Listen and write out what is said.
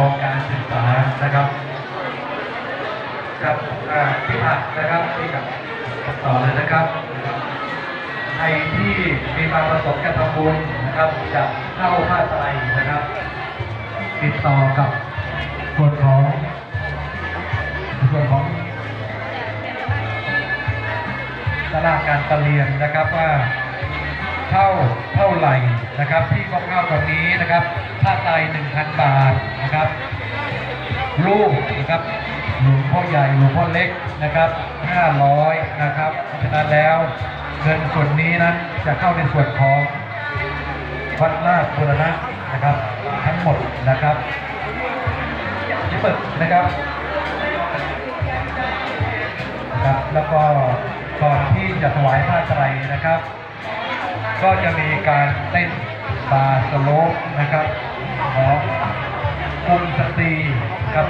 กองการศึกษานะครับครับพี่ผัดนะครับพี่กับต่อเลยนะครับใครที่มีความประสงค์จะทำบุญนะครับ จะเข้าผ้าไตรนะครับ ติดต่อกับส่วนของส่วนของตลาดการประเรียนนะครับว่าเท่าเท่าไหร่นะครับ ที่ก็เข้าตอนนี้นะครับค่าไตหนึ่งพันบาท นะครับ ลูกนะครับหลวงพ่อใหญ่หลวงพ่อเล็กนะครับ 500 นะครับเพราะฉะนั้นแล้วเงินส่วนนี้นั้นจะเข้าในส่วนของวัดราชบุรณะนะครับ ทั้งหมดนะครับที่เปิดนะครับนะครับแล้วก็ก่อนที่จะถวายผ้าไตรนะครับ ก็จะมีการเต้นบาสโลปนะครับ งสตรีกับ